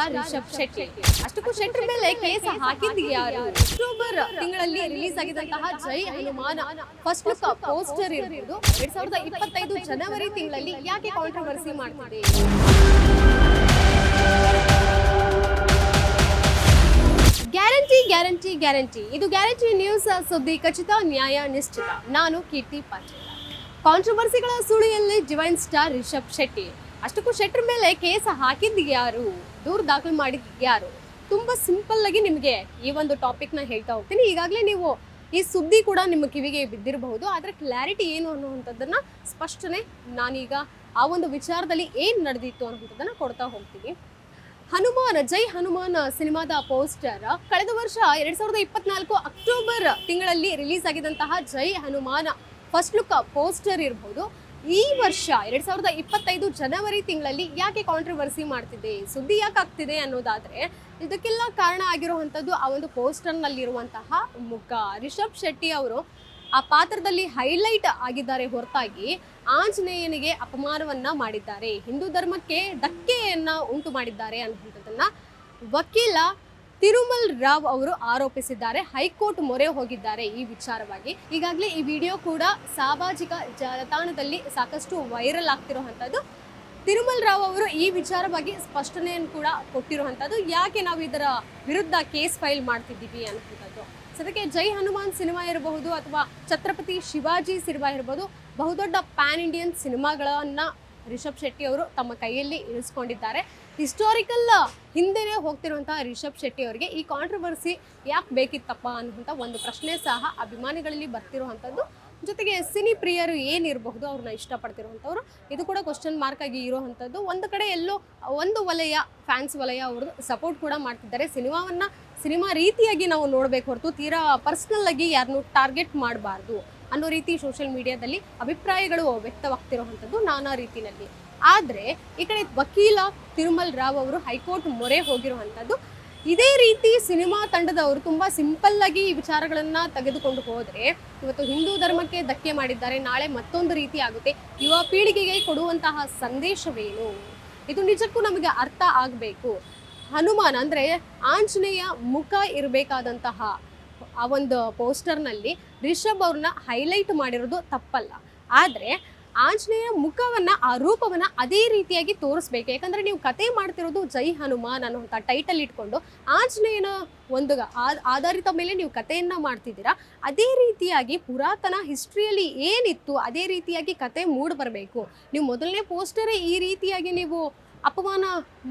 Star Rishab Shetty. ಅಷ್ಟಕ್ಕೂ ಶೆಟ್ಟಿ ಮೇಲೆ case ಹಾಕಿದ್ದು ಯಾರು? ಅಕ್ಟೋಬರ್ ತಿಂಗಳಲ್ಲಿ release ಆಗಿದಂತಹ Jai Hanuman first look poster ಇರಬಹುದು ಎರಡ್ ಸಾವಿರದ ಇಪ್ಪತ್ತೈದು ಜನವರಿ ತಿಂಗಳಲ್ಲಿ ಯಾಕೆ ಕಾಂಟ್ರವರ್ಸಿ ಮಾಡ್ತಿದೆ? Guarantee guarantee guarantee. ಇದು ಗ್ಯಾರಂಟಿ ನ್ಯೂಸ್ ಸುದ್ದಿ ಖಚಿತ, ನ್ಯಾಯ ನಿಶ್ಚಿತ. ನಾನು ಕೀರ್ತಿ ಪಾಟೀಲ್. ಕಾಂಟ್ರವರ್ಸಿಗಳ ಸುಳಿಯಲ್ಲಿ ಡಿವೈನ್ ಸ್ಟಾರ್ ರಿಷಬ್ ಶೆಟ್ಟಿ. ಅಷ್ಟಕ್ಕೂ ಶೆಟ್ರ್ ಮೇಲೆ ಕೇಸ್ ಹಾಕಿದ್ದು ಯಾರು? ದೂರು ದಾಖಲು ಮಾಡಿದ್ದು ಯಾರು? ತುಂಬಾ ಸಿಂಪಲ್ ಆಗಿ ನಿಮಗೆ ಈ ಒಂದು ಟಾಪಿಕ್ನ ಹೇಳ್ತಾ ಹೋಗ್ತೀನಿ. ಈಗಾಗಲೇ ನೀವು ಈ ಸುದ್ದಿ ಕೂಡ ನಿಮ್ಮ ಕಿವಿಗೆ ಬಿದ್ದಿರಬಹುದು. ಆದರೆ ಕ್ಲಾರಿಟಿ ಏನು ಅನ್ನುವಂಥದ್ದನ್ನ ಸ್ಪಷ್ಟನೆ ನಾನೀಗ ಆ ಒಂದು ವಿಚಾರದಲ್ಲಿ ಏನು ನಡೆದಿತ್ತು ಅನ್ನುವಂಥದ್ದನ್ನ ಕೊಡ್ತಾ ಹೋಗ್ತೀನಿ. ಹನುಮಾನ್, ಜೈ ಹನುಮಾನ್ ಸಿನಿಮಾದ ಪೋಸ್ಟರ್ ಕಳೆದ ವರ್ಷ ಎರಡ್ ಸಾವಿರದ ಇಪ್ಪತ್ನಾಲ್ಕು ಅಕ್ಟೋಬರ್ ತಿಂಗಳಲ್ಲಿ release ಆಗಿದಂತಹ Jai Hanuman first look poster ಇರಬಹುದು ಈ ವರ್ಷ, ಎರಡ್ ಸಾವಿರದ ಇಪ್ಪತ್ತೈದು ಜನವರಿ ತಿಂಗಳಲ್ಲಿ ಯಾಕೆ ಕಾಂಟ್ರವರ್ಸಿ ಮಾಡ್ತಿದೆ? ಸುದ್ದಿ ಯಾಕೆ ಆಗ್ತಿದೆ ಅನ್ನೋದಾದ್ರೆ, ಇದಕ್ಕೆಲ್ಲ ಕಾರಣ ಆಗಿರುವಂಥದ್ದು ಆ ಒಂದು ಪೋಸ್ಟರ್ನಲ್ಲಿರುವಂತಹ ಮುಖ. ರಿಷಬ್ ಶೆಟ್ಟಿ ಅವರು ಆ ಪಾತ್ರದಲ್ಲಿ ಹೈಲೈಟ್ ಆಗಿದ್ದಾರೆ ಹೊರತಾಗಿ ಆಂಜನೇಯನಿಗೆ ಅಪಮಾನವನ್ನ ಮಾಡಿದ್ದಾರೆ. ಹಿಂದೂ ಧರ್ಮಕ್ಕೆ ಧಕ್ಕೆಯನ್ನ ಉಂಟು ಮಾಡಿದ್ದಾರೆ ಅನ್ನುವಂಥದ್ದನ್ನ ವಕೀಲ ತಿರುಮಲ್ ರಾವ್ ಅವರು ಆರೋಪಿಸಿದ್ದಾರೆ. ಹೈಕೋರ್ಟ್ ಮೊರೆ ಹೋಗಿದ್ದಾರೆ ಈ ವಿಚಾರವಾಗಿ. ಈಗಾಗಲೇ ಈ ವಿಡಿಯೋ ಕೂಡ ಸಾಮಾಜಿಕ ಜಾಲತಾಣದಲ್ಲಿ ಸಾಕಷ್ಟು ವೈರಲ್ ಆಗ್ತಿರುವಂಥದ್ದು. ತಿರುಮಲ್ ರಾವ್ ಅವರು ಈ ವಿಚಾರವಾಗಿ ಸ್ಪಷ್ಟನೆಯನ್ನು ಕೂಡ ಕೊಟ್ಟಿರುವಂಥದ್ದು. ಯಾಕೆ ನಾವು ಇದರ ವಿರುದ್ಧ ಕೇಸ್ ಫೈಲ್ ಮಾಡ್ತಿದ್ದೀವಿ ಅನ್ನುವಂಥದ್ದು. ಸದಕ್ಕೆ ಜೈ ಹನುಮಾನ್ ಸಿನಿಮಾ ಇರಬಹುದು ಅಥವಾ ಛತ್ರಪತಿ ಶಿವಾಜಿ ಸಿನಿಮಾ ಇರಬಹುದು, ಬಹುದೊಡ್ಡ ಪ್ಯಾನ್ ಇಂಡಿಯನ್ ಸಿನಿಮಾಗಳನ್ನು ರಿಷಬ್ ಶೆಟ್ಟಿ ಅವರು ತಮ್ಮ ಕೈಯಲ್ಲಿ ಇರಿಸ್ಕೊಂಡಿದ್ದಾರೆ ಹಿಸ್ಟಾರಿಕಲ್ ಹಿಂದೆನೇ ಹೋಗ್ತಿರುವಂತಹ ರಿಷಬ್ ಶೆಟ್ಟಿ ಅವರಿಗೆ ಈ ಕಾಂಟ್ರವರ್ಸಿ ಯಾಕೆ ಬೇಕಿತ್ತಪ್ಪ ಅನ್ನುವಂಥ ಒಂದು ಪ್ರಶ್ನೆ ಸಹ ಅಭಿಮಾನಿಗಳಲ್ಲಿ ಬರ್ತಿರುವಂಥದ್ದು. ಜೊತೆಗೆ ಸಿನಿ ಪ್ರಿಯರು ಏನಿರಬಹುದು ಅವ್ರನ್ನ ಇಷ್ಟಪಡ್ತಿರುವಂಥವ್ರು, ಇದು ಕೂಡ ಕ್ವಶನ್ ಮಾರ್ಕ್ ಆಗಿ ಇರುವಂಥದ್ದು. ಒಂದು ಕಡೆ ಎಲ್ಲೋ ಒಂದು ವಲಯ ಫ್ಯಾನ್ಸ್ ವಲಯ ಅವ್ರದ್ದು ಸಪೋರ್ಟ್ ಕೂಡ ಮಾಡ್ತಿದ್ದಾರೆ. ಸಿನಿಮಾವನ್ನು ಸಿನಿಮಾ ರೀತಿಯಾಗಿ ನಾವು ನೋಡಬೇಕು ಹೊರತು ತೀರಾ ಪರ್ಸ್ನಲ್ ಆಗಿ ಯಾರನ್ನು ಟಾರ್ಗೆಟ್ ಮಾಡಬಾರ್ದು ಅನ್ನೋ ರೀತಿ ಸೋಷಿಯಲ್ ಮೀಡಿಯಾದಲ್ಲಿ ಅಭಿಪ್ರಾಯಗಳು ವ್ಯಕ್ತವಾಗ್ತಿರುವಂಥದ್ದು ನಾನಾ ರೀತಿಯಲ್ಲಿ. ಆದರೆ ಈ ಕಡೆ ವಕೀಲ ತಿರುಮಲ್ ರಾವ್ ಅವರು ಹೈಕೋರ್ಟ್ ಮೊರೆ ಹೋಗಿರುವಂಥದ್ದು ಇದೇ ರೀತಿ ಸಿನಿಮಾ ತಂಡದವರು ತುಂಬ ಸಿಂಪಲ್ ಆಗಿ ಈ ವಿಚಾರಗಳನ್ನು ತೆಗೆದುಕೊಂಡು ಹೋದರೆ, ಇವತ್ತು ಹಿಂದೂ ಧರ್ಮಕ್ಕೆ ಧಕ್ಕೆ ಮಾಡಿದ್ದಾರೆ, ನಾಳೆ ಮತ್ತೊಂದು ರೀತಿ ಆಗುತ್ತೆ, ಯುವ ಪೀಳಿಗೆಗೆ ಕೊಡುವಂತಹ ಸಂದೇಶವೇನು? ಇದು ನಿಜಕ್ಕೂ ನಮಗೆ ಅರ್ಥ ಆಗಬೇಕು. ಹನುಮಾನ್ ಅಂದ್ರೆ ಆಂಜನೇಯ ಮುಖ ಇರಬೇಕಾದಂತಹ ಆ ಒಂದು ಪೋಸ್ಟರ್ನಲ್ಲಿ ರಿಷಬ್ ಅವ್ರನ್ನ ಹೈಲೈಟ್ ಮಾಡಿರೋದು ತಪ್ಪಲ್ಲ. ಆದರೆ ಆಂಜನೇಯ ಮುಖವನ್ನ, ಆ ರೂಪವನ್ನ ಅದೇ ರೀತಿಯಾಗಿ ತೋರಿಸ್ಬೇಕು. ಯಾಕಂದ್ರೆ ನೀವು ಕತೆ ಮಾಡ್ತಿರೋದು ಜೈ ಹನುಮಾನ್ ಅನ್ನುವಂಥ ಟೈಟಲ್ ಇಟ್ಕೊಂಡು, ಆಂಜನೇಯನ ಒಂದು ಆಧಾರಿತ ಮೇಲೆ ನೀವು ಕಥೆಯನ್ನ ಮಾಡ್ತಿದ್ದೀರಾ, ಅದೇ ರೀತಿಯಾಗಿ ಪುರಾತನ ಹಿಸ್ಟ್ರಿಯಲ್ಲಿ ಏನಿತ್ತು, ಅದೇ ರೀತಿಯಾಗಿ ಕತೆ ಮೂಡ್ ಬರಬೇಕು. ನೀವು ಮೊದಲನೇ ಪೋಸ್ಟರೇ ಈ ರೀತಿಯಾಗಿ ನೀವು ಅಪಮಾನ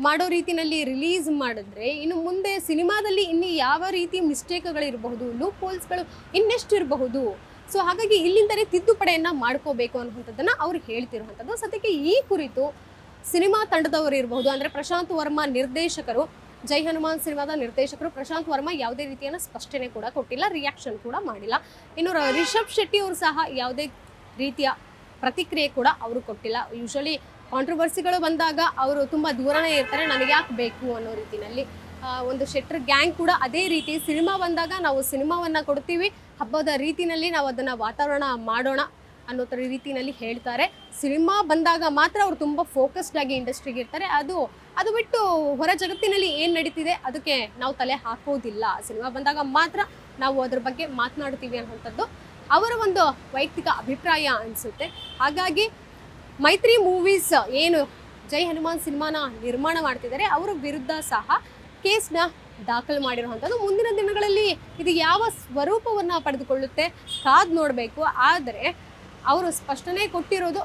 ಮಾಡೋ ರೀತಿನಲ್ಲಿ ರಿಲೀಸ್ ಮಾಡಿದ್ರೆ, ಇನ್ನು ಮುಂದೆ ಸಿನಿಮಾದಲ್ಲಿ ಇನ್ನು ಯಾವ ರೀತಿ ಮಿಸ್ಟೇಕ್ಗಳಿರಬಹುದು ಲೂಪ್ ಹೋಲ್ಸ್ಗಳು ಇನ್ನೆಷ್ಟು ಇರಬಹುದು ಸೊ ಹಾಗಾಗಿ ಇಲ್ಲಿಂದಲೇ ತಿದ್ದುಪಡೆಯನ್ನು ಮಾಡ್ಕೋಬೇಕು ಅನ್ನುವಂಥದ್ದನ್ನು ಅವ್ರು ಹೇಳ್ತಿರುವಂಥದ್ದು. ಸದ್ಯಕ್ಕೆ ಈ ಕುರಿತು ಸಿನಿಮಾ ತಂಡದವರು ಇರಬಹುದು, ಅಂದ್ರೆ ಪ್ರಶಾಂತ್ ವರ್ಮಾ ನಿರ್ದೇಶಕರು, ಜೈ ಹನುಮಾನ್ ಸಿನಿಮಾದ ನಿರ್ದೇಶಕರು ಪ್ರಶಾಂತ್ ವರ್ಮಾ ಯಾವುದೇ ರೀತಿಯ ಸ್ಪಷ್ಟನೆ ಕೂಡ ಕೊಟ್ಟಿಲ್ಲ ರಿಯಾಕ್ಷನ್ ಕೂಡ ಮಾಡಿಲ್ಲ. ಇನ್ನು ರಿಷಬ್ ಶೆಟ್ಟಿ ಅವರು ಸಹ ಯಾವುದೇ ರೀತಿಯ ಪ್ರತಿಕ್ರಿಯೆ ಕೂಡ ಅವರು ಕೊಟ್ಟಿಲ್ಲ. ಯೂಶಲಿ ಕಾಂಟ್ರವರ್ಸಿಗಳು ಬಂದಾಗ ಅವರು ತುಂಬ ದೂರನೇ ಇರ್ತಾರೆ, ನನಗೆ ಯಾಕೆ ಬೇಕು? ಅನ್ನೋ ರೀತಿಯಲ್ಲಿ. ಒಂದು ಶೆಟ್ರ್ ಗ್ಯಾಂಗ್ ಕೂಡ ಅದೇ ರೀತಿ ಸಿನಿಮಾ ಬಂದಾಗ ನಾವು ಸಿನಿಮಾವನ್ನ ಕೊಡ್ತೀವಿ ಹಬ್ಬದ ರೀತಿನಲ್ಲಿ ನಾವು ಅದನ್ನ ವಾತಾವರಣ ಮಾಡೋಣ ಅನ್ನೋ ಥರ ರೀತಿನಲ್ಲಿ ಹೇಳ್ತಾರೆ. ಸಿನಿಮಾ ಬಂದಾಗ ಮಾತ್ರ ಅವ್ರು ತುಂಬ ಫೋಕಸ್ಡ್ ಆಗಿ ಇಂಡಸ್ಟ್ರಿಗೆ ಇರ್ತಾರೆ. ಅದು ಅದು ಬಿಟ್ಟು ಹೊರ ಜಗತ್ತಿನಲ್ಲಿ ಏನು ನಡೀತಿದೆ ಅದಕ್ಕೆ ನಾವು ತಲೆ ಹಾಕೋದಿಲ್ಲ. ಸಿನಿಮಾ ಬಂದಾಗ ಮಾತ್ರ ನಾವು ಅದ್ರ ಬಗ್ಗೆ ಮಾತನಾಡ್ತೀವಿ ಅನ್ನುವಂಥದ್ದು ಅವರ ಒಂದು ವೈಯಕ್ತಿಕ ಅಭಿಪ್ರಾಯ ಅನಿಸುತ್ತೆ. ಹಾಗಾಗಿ ಮೈತ್ರಿ ಮೂವೀಸ್ ಏನು ಜೈ ಹನುಮಾನ್ ಸಿನಿಮಾನ ನಿರ್ಮಾಣ ಮಾಡ್ತಿದ್ದಾರೆ. ಅವರ ವಿರುದ್ಧ ಸಹ ಕೇಸ್ನ ದಾಖಲು ಮಾಡಿರುವಂಥದ್ದು. ಮುಂದಿನ ದಿನಗಳಲ್ಲಿ ಇದು ಯಾವ ಸ್ವರೂಪವನ್ನು ಪಡೆದುಕೊಳ್ಳುತ್ತೆ ಕಾದು ನೋಡಬೇಕು. ಆದರೆ ಅವರು ಸ್ಪಷ್ಟನೆ ಕೊಟ್ಟಿರೋದು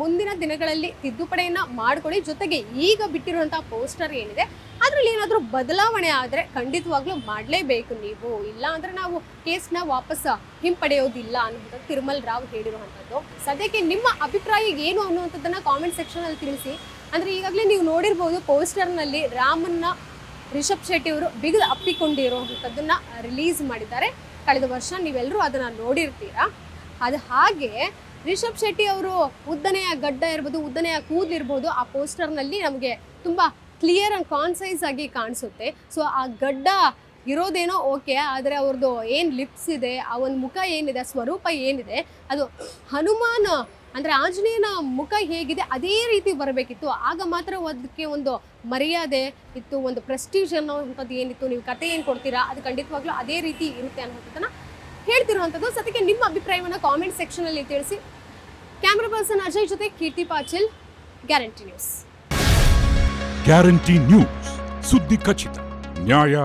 ಮುಂದಿನ ದಿನಗಳಲ್ಲಿ ತಿದ್ದುಪಡೆಯನ್ನು ಮಾಡಿಕೊಳ್ಳಿ. ಜೊತೆಗೆ ಈಗ ಬಿಟ್ಟಿರುವಂಥ ಪೋಸ್ಟರ್ ಏನಿದೆ, ಅದರಲ್ಲಿ ಏನಾದರೂ ಬದಲಾವಣೆ ಆದರೆ ಖಂಡಿತವಾಗ್ಲೂ ಮಾಡಲೇಬೇಕು ನೀವು. ಇಲ್ಲ ಅಂದರೆ ನಾವು ಕೇಸ್ನ ವಾಪಸ್ ಹಿಂಪಡೆಯೋದಿಲ್ಲ ಅನ್ನೋದು ತಿರುಮಲ್ ರಾವ್ ಹೇಳಿರುವಂಥದ್ದು. ಸದ್ಯಕ್ಕೆ ನಿಮ್ಮ ಅಭಿಪ್ರಾಯ ಏನು ಅನ್ನುವಂಥದ್ದನ್ನು ಕಾಮೆಂಟ್ ಸೆಕ್ಷನಲ್ಲಿ ತಿಳಿಸಿ. ಅಂದರೆ ಈಗಾಗಲೇ ನೀವು ನೋಡಿರ್ಬೋದು ಪೋಸ್ಟರ್ನಲ್ಲಿ ರಾಮನ್ನ ರಿಷಬ್ ಶೆಟ್ಟಿ ಅವರು ಬಿಗಿದು ಅಪ್ಪಿಕೊಂಡಿರುವಂಥದ್ದನ್ನ ರಿಲೀಸ್ ಮಾಡಿದ್ದಾರೆ. ಕಳೆದ ವರ್ಷ ನೀವೆಲ್ಲರೂ ಅದನ್ನ ನೋಡಿರ್ತೀರಾ? ಅದು ಹಾಗೆ ರಿಷಬ್ ಶೆಟ್ಟಿ ಅವರು ಉದ್ದನೆಯ ಗಡ್ಡ ಇರ್ಬೋದು, ಉದ್ದನೆಯ ಕೂದಲಿರ್ಬೋದು ಆ ಪೋಸ್ಟರ್ನಲ್ಲಿ ನಮಗೆ ತುಂಬ ಕ್ಲಿಯರ್ ಆ್ಯಂಡ್ ಕಾನ್ಸೈಸ್ ಆಗಿ ಕಾಣಿಸುತ್ತೆ. ಸೊ ಆ ಗಡ್ಡ ಇರೋದೇನೋ ಓಕೆ ಆದರೆ ಅವ್ರದ್ದು ಏನು ಲಿಪ್ಸ್ ಇದೆ, ಆ ಒಂದು ಮುಖ ಏನಿದೆ ಸ್ವರೂಪ ಏನಿದೆ, ಅದು ಹನುಮಾನ್ ಅಂದ್ರೆ ಆಂಜನೇಯನ ಮುಖ ಹೇಗಿದೆ, ಅದೇ ರೀತಿ ಬರಬೇಕಿತ್ತು. ಆಗ ಮಾತ್ರ ಅದಕ್ಕೆ ಒಂದು ಮರ್ಯಾದೆ ಇತ್ತು, ಒಂದು ಪ್ರೆಸ್ಟೀಜ್ ಅನ್ನೋವಂಥದ್ದು ಏನಿತ್ತು, ನೀವು ಕತೆ ಏನು ಕೊಡ್ತೀರಾ, ಅದು ಖಂಡಿತವಾಗ್ಲೂ ಅದೇ ರೀತಿ ಇರುತ್ತೆ ಅನ್ನೋದನ್ನ ಹೇಳ್ತಿರುವಂಥದ್ದು. ಸದ್ಯಕ್ಕೆ ನಿಮ್ಮ ಅಭಿಪ್ರಾಯವನ್ನು ಕಾಮೆಂಟ್ ಸೆಕ್ಷನಲ್ಲಿ ತಿಳಿಸಿ. ಕ್ಯಾಮ್ರಾ ಪರ್ಸನ್ ಅಜಯ್ ಜೊತೆ Keerthi Patil guarantee news guarantee news ಸುದ್ದಿ ಖಚಿತ, ನ್ಯಾಯ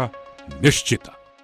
ನಿಶ್ಚಿತ.